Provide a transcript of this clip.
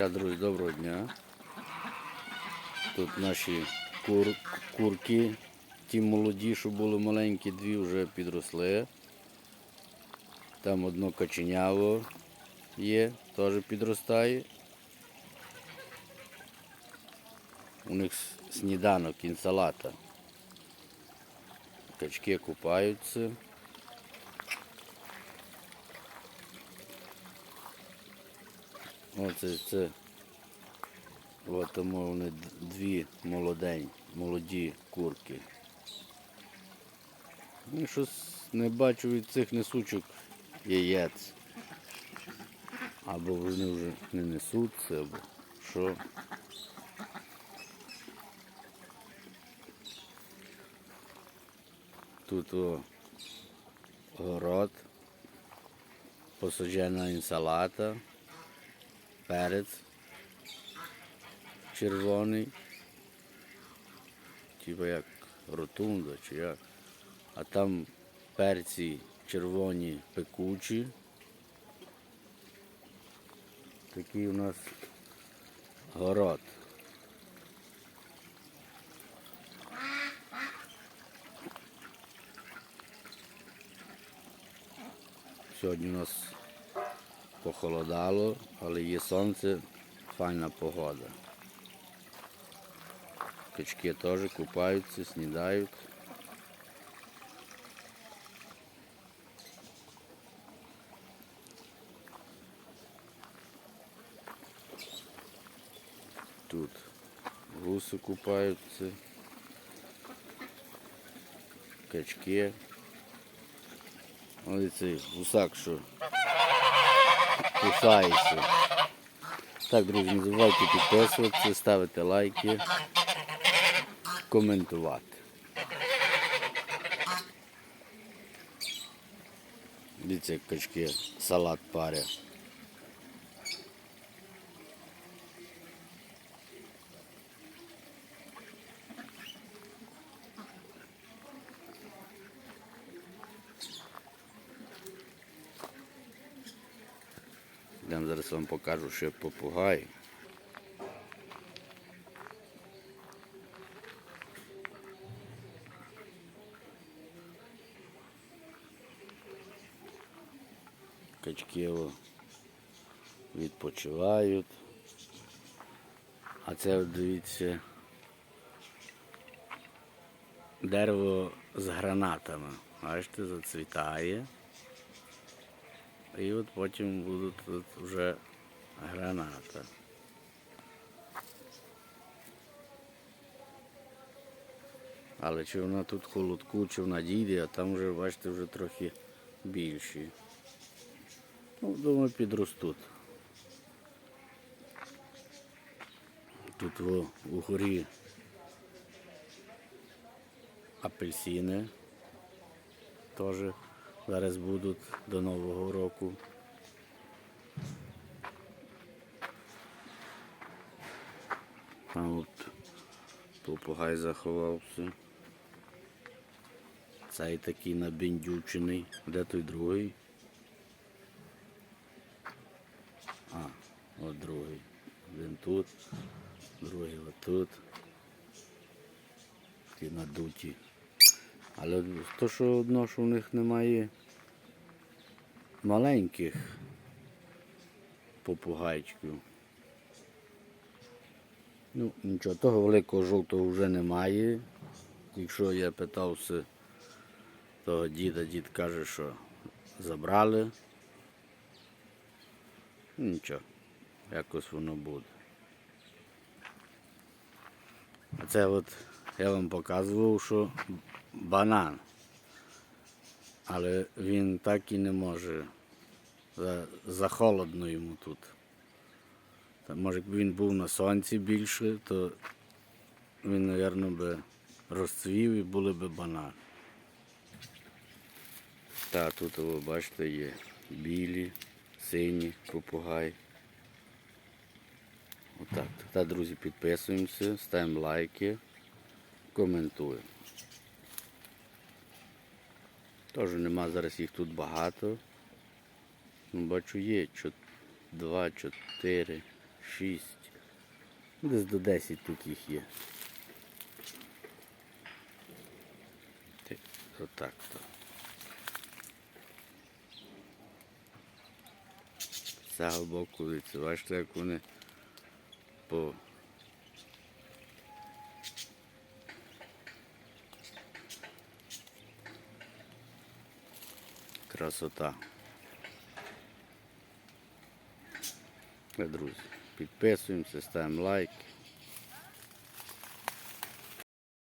Та, друзі, доброго дня. Тут наші кур, курки, ті молоді, що були маленькі, дві вже підросли. Там одно каченяво є, теж підростає. У них сніданок, інсалата. Качки купаються. Оце це. От тому дві молодень, молоді курки. Ну, щось не бачу від цих несучих яєць. Або вони вже не несуться, або що. Тут о, город, посаджена інсалата, перець червоний, типу як ротунда чи як. А там перці червоні пекучі. Такий у нас город. Сьогодні у нас похолодало, але є сонце, файна погода. Качки теж купаються, снідають. Тут гуси купаються, качки. Ось цей гусак, що кусається. Так, друзі, не забувайте підписуватися, ставити лайки, коментувати. Дивіться, як качки салат парять. Я зараз вам покажу ще попугай. Качки відпочивають. А це дивіться дерево з гранатами. Бачите, зацвітає. І от потім будуть тут вже граната. Але чи вона тут холодку, чи вона дійде, а там вже, бачите, вже трохи більші. Ну, думаю, підростуть. Тут во, угорі апельсини теж зараз будуть до Нового року. Там от попугай заховався. Цей такий набіндючений. Де той другий? А, от другий. Він тут, другий отут. Ті надуті. Але то, що одно, що в них немає маленьких попугайчиків. Ну, нічого, того великого жовтого вже немає. Якщо я питався того діда, дід каже, що забрали. Нічого, якось воно буде. А це от я вам показував, що банан. Але він так і не може. За, за холодно йому тут. Та, може, якби він був на сонці більше, то він, мабуть, би розцвів і були б банани. Та тут ви бачите є білі, сині попугай. Отак. Та, друзі, підписуємося, ставимо лайки, коментуємо. Теж нема зараз їх тут багато. Ну, бачу є чот- два, чотири, шість. Десь до 10 тут їх є. Отак то. З цього боку, бачите, як вони по красота. Е, Друзі, підписуємося, ставимо лайк.